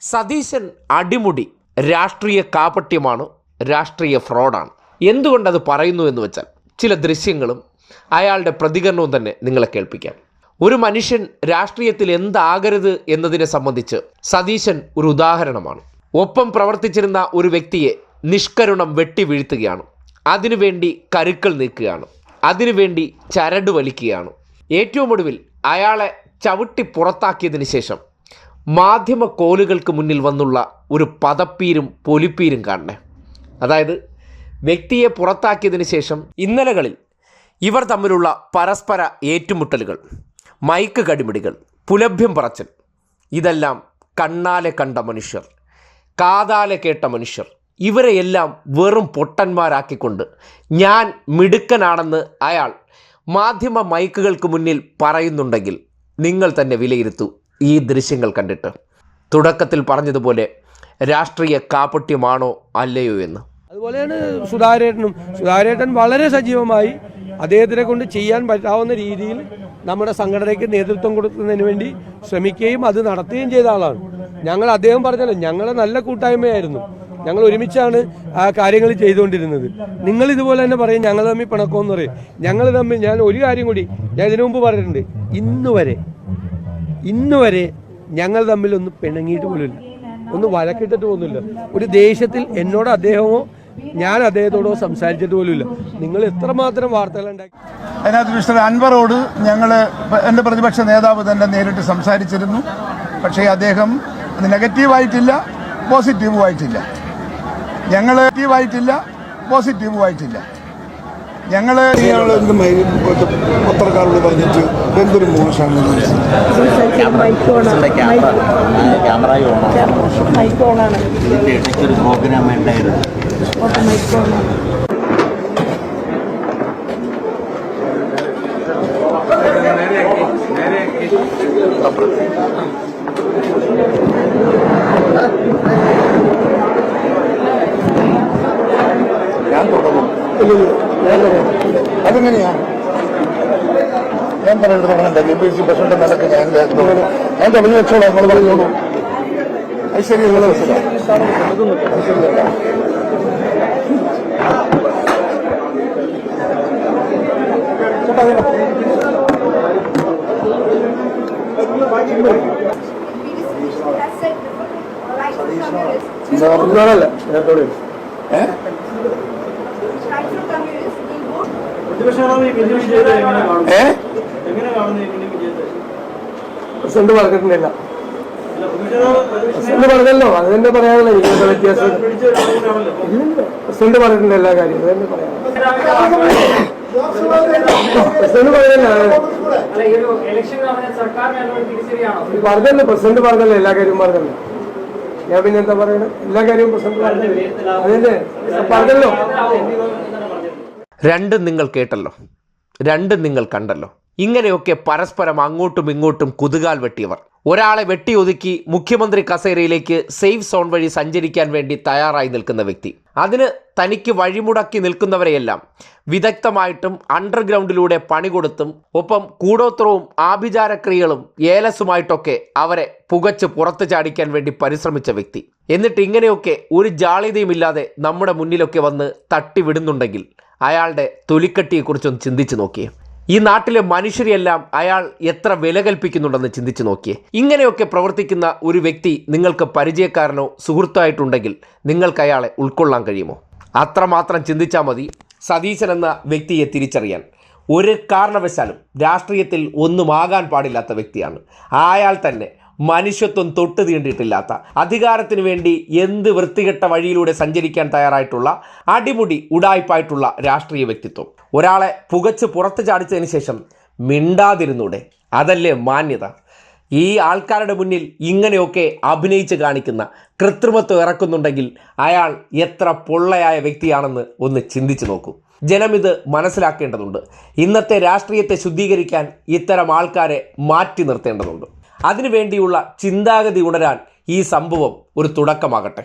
സതീശൻ അടിമുടി രാഷ്ട്രീയ കാപട്യമാണ് രാഷ്ട്രീയ ഫ്രോഡാണ്. എന്തുകൊണ്ടത് പറയുന്നു എന്ന് വെച്ചാൽ ചില ദൃശ്യങ്ങളും അയാളുടെ പ്രതികരണവും തന്നെ നിങ്ങളെ കേൾപ്പിക്കാം. ഒരു മനുഷ്യൻ രാഷ്ട്രീയത്തിൽ എന്താകരുത് എന്നതിനെ സംബന്ധിച്ച് സതീശൻ ഒരു ഉദാഹരണമാണ്. ഒപ്പം പ്രവർത്തിച്ചിരുന്ന ഒരു വ്യക്തിയെ നിഷ്കരുണം വെട്ടി വീഴ്ത്തുകയാണ്. അതിനുവേണ്ടി കരുക്കൾ നീക്കുകയാണ്. അതിനുവേണ്ടി ചരട് വലിക്കുകയാണ്. ഏറ്റവും ഒടുവിൽ അയാളെ ചവിട്ടി പുറത്താക്കിയതിന് ശേഷം മാധ്യമ കോലുകൾക്ക് മുന്നിൽ വന്നുള്ള ഒരു പതപ്പീരും പൊലിപ്പീരും കാണണേ. അതായത് വ്യക്തിയെ പുറത്താക്കിയതിന് ശേഷം ഇന്നലകളിൽ ഇവർ തമ്മിലുള്ള പരസ്പര ഏറ്റുമുട്ടലുകൾ മൈക്ക് കടിമിടികൾ പുലഭ്യം പറച്ചൽ ഇതെല്ലാം കണ്ണാലെ കണ്ട മനുഷ്യർ കാതാലെ കേട്ട മനുഷ്യർ ഇവരെയെല്ലാം വെറും പൊട്ടന്മാരാക്കിക്കൊണ്ട് ഞാൻ മിടുക്കനാണെന്ന് അയാൾ മാധ്യമ മൈക്കുകൾക്ക് മുന്നിൽ പറയുന്നുണ്ടെങ്കിൽ നിങ്ങൾ തന്നെ വിലയിരുത്തൂ ഈ ദൃശ്യങ്ങൾ കണ്ടിട്ട്. തുടക്കത്തിൽ പറഞ്ഞതുപോലെ രാഷ്ട്രീയ കാപട്യമാണോ അല്ലയോ എന്ന്. അതുപോലെയാണ് സുധാരേട്ടനും സുധാരേട്ടൻ വളരെ സജീവമായി അദ്ദേഹത്തിനെ കൊണ്ട് ചെയ്യാൻ പറ്റാവുന്ന രീതിയിൽ നമ്മുടെ സംഘടനയ്ക്ക് നേതൃത്വം കൊടുക്കുന്നതിന് വേണ്ടി ശ്രമിക്കുകയും അത് നടത്തുകയും ചെയ്ത ആളാണ്. ഞങ്ങൾ അദ്ദേഹം പറഞ്ഞല്ലോ ഞങ്ങളെ നല്ല കൂട്ടായ്മയായിരുന്നു. ഞങ്ങൾ ഒരുമിച്ചാണ് ആ കാര്യങ്ങൾ ചെയ്തുകൊണ്ടിരുന്നത്. നിങ്ങൾ ഇതുപോലെ തന്നെ പറയും ഞങ്ങൾ തമ്മിൽ പിണക്കമെന്ന് പറയും. ഞങ്ങൾ തമ്മിൽ ഞാൻ ഒരു കാര്യം കൂടി ഞാൻ ഇതിനു മുമ്പ് പറഞ്ഞിട്ടുണ്ട്. ഇന്ന് വരെ ഇന്ന് വരെ ഞങ്ങൾ തമ്മിൽ ഒന്ന് പിണങ്ങിയിട്ട് പോലുമില്ല. ഒന്ന് വഴക്കിട്ടിട്ട് പോകുന്നില്ല ഒരു ദേഷ്യത്തിൽ എന്നോട് അദ്ദേഹമോ ഞാൻ അദ്ദേഹത്തോടോ സംസാരിച്ചിട്ട് പോലുമില്ല. നിങ്ങൾ എത്രമാത്രം വാർത്തകൾ ഉണ്ടാക്കി അതിനകത്ത് മിസ്റ്റർ അൻവറോട് ഞങ്ങൾ എന്റെ പ്രതിപക്ഷ നേതാവ് തന്നെ നേരിട്ട് സംസാരിച്ചിരുന്നു. പക്ഷേ അദ്ദേഹം നെഗറ്റീവായിട്ടില്ല പോസിറ്റീവുമായിട്ടില്ല. ഞങ്ങൾ നെഗറ്റീവായിട്ടില്ല പോസിറ്റീവുമായിട്ടില്ല. ഞങ്ങൾ പത്രക്കാരോട് പറഞ്ഞിട്ട് എന്തൊരു മോശമാണ് പ്രോഗ്രാം ഉണ്ടായിരുന്നു. ഞാൻ തുടങ്ങും. അതെങ്ങനെയാ? ഞാൻ പറയുന്നത് തുടങ്ങണ്ട ബി പി സി പ്രസിഡന്റ് നിലയ്ക്ക് ഞാൻ. ഞാൻ തുടങ്ങി വെച്ചോളാം നിങ്ങൾ പറഞ്ഞോളൂ. അത് ശരി നിങ്ങളെ നേരത്തോടെ ഏഹ് ഏഹ് പ്രസിഡന്റ് പറഞ്ഞിട്ടില്ല. പ്രസിഡന്റ് പറഞ്ഞല്ലോ. അത് തന്നെ പറയാനുള്ള വ്യത്യാസം. പ്രസിഡന്റ് പറഞ്ഞിട്ടുണ്ട് എല്ലാ കാര്യവും. അത് തന്നെ പറയാം പ്രസിഡന്റ് പറഞ്ഞല്ലോ പറഞ്ഞല്ലോ പ്രസിഡന്റ് പറഞ്ഞല്ലോ എല്ലാ കാര്യവും പറഞ്ഞല്ലോ. ഞാൻ പിന്നെ എന്താ പറയണേ? എല്ലാ കാര്യവും പ്രസിഡന്റ് പറഞ്ഞല്ലോ. അതല്ലേ പറഞ്ഞല്ലോ രണ്ടും നിങ്ങൾ കേട്ടല്ലോ. രണ്ടും നിങ്ങൾ കണ്ടല്ലോ. ഇങ്ങനെയൊക്കെ പരസ്പരം അങ്ങോട്ടും ഇങ്ങോട്ടും കുതുകാൽ വെട്ടിയവർ. ഒരാളെ വെട്ടി വെട്ടിയൊതുക്കി മുഖ്യമന്ത്രി കസേരയിലേക്ക് സേഫ് സോൺ വഴി സഞ്ചരിക്കാൻ വേണ്ടി തയ്യാറായി നിൽക്കുന്ന വ്യക്തി. അതിന് തനിക്ക് വഴിമുടക്കി നിൽക്കുന്നവരെയെല്ലാം വിദഗ്ധമായിട്ടും അണ്ടർഗ്രൗണ്ടിലൂടെ പണി കൊടുത്തും ഒപ്പം കൂടോത്രവും ആഭിചാരക്രിയകളും ഏലസുമായിട്ടൊക്കെ അവരെ പുകച്ച് പുറത്തു ചാടിക്കാൻ വേണ്ടി പരിശ്രമിച്ച വ്യക്തി. എന്നിട്ട് ഇങ്ങനെയൊക്കെ ഒരു ജാള്യതയുമില്ലാതെ നമ്മുടെ മുന്നിലൊക്കെ വന്ന് തട്ടിവിടുന്നുണ്ടെങ്കിൽ അയാളുടെ തൊലിക്കട്ടിയെക്കുറിച്ചൊന്ന് ചിന്തിച്ചു നോക്കിയേ. ഈ നാട്ടിലെ മനുഷ്യരെയെല്ലാം അയാൾ എത്ര വില കൽപ്പിക്കുന്നുണ്ടെന്ന് ചിന്തിച്ചു നോക്കിയേ. ഇങ്ങനെയൊക്കെ പ്രവർത്തിക്കുന്ന ഒരു വ്യക്തി നിങ്ങൾക്ക് പരിചയക്കാരനോ സുഹൃത്തായിട്ടുണ്ടെങ്കിൽ നിങ്ങൾക്ക് അയാളെ ഉൾക്കൊള്ളാൻ കഴിയുമോ? അത്രമാത്രം ചിന്തിച്ചാൽ മതി സതീശൻ എന്ന വ്യക്തിയെ തിരിച്ചറിയാൻ. ഒരു കാരണവശാലും രാഷ്ട്രീയത്തിൽ ഒന്നും ആകാൻ പാടില്ലാത്ത വ്യക്തിയാണ്. അയാൾ തന്നെ മനുഷ്യത്വം തൊട്ട് തീണ്ടിയിട്ടില്ലാത്ത അധികാരത്തിന് വേണ്ടി എന്ത് വൃത്തികെട്ട വഴിയിലൂടെ സഞ്ചരിക്കാൻ തയ്യാറായിട്ടുള്ള അടിമുടി ഉടായ്പായിട്ടുള്ള രാഷ്ട്രീയ വ്യക്തിത്വം. ഒരാളെ പുകച്ച് പുറത്ത് ചാടിച്ചതിന് ശേഷം മിണ്ടാതിരുന്നൂടെ? അതല്ലേ മാന്യത. ഈ ആൾക്കാരുടെ മുന്നിൽ ഇങ്ങനെയൊക്കെ അഭിനയിച്ച് കാണിക്കുന്ന കൃത്രിമത്വം ഇറക്കുന്നുണ്ടെങ്കിൽ അയാൾ എത്ര പൊള്ളയായ വ്യക്തിയാണെന്ന് ഒന്ന് ചിന്തിച്ചു നോക്കൂ. ജനം ഇത് മനസ്സിലാക്കേണ്ടതുണ്ട്. ഇന്നത്തെ രാഷ്ട്രീയത്തെ ശുദ്ധീകരിക്കാൻ ഇത്തരം ആൾക്കാരെ മാറ്റി നിർത്തേണ്ടതുണ്ട്. അതിനുവേണ്ടിയുള്ള ചിന്താഗതി ഉണരാൻ ഈ സംഭവം ഒരു തുടക്കമാകട്ടെ.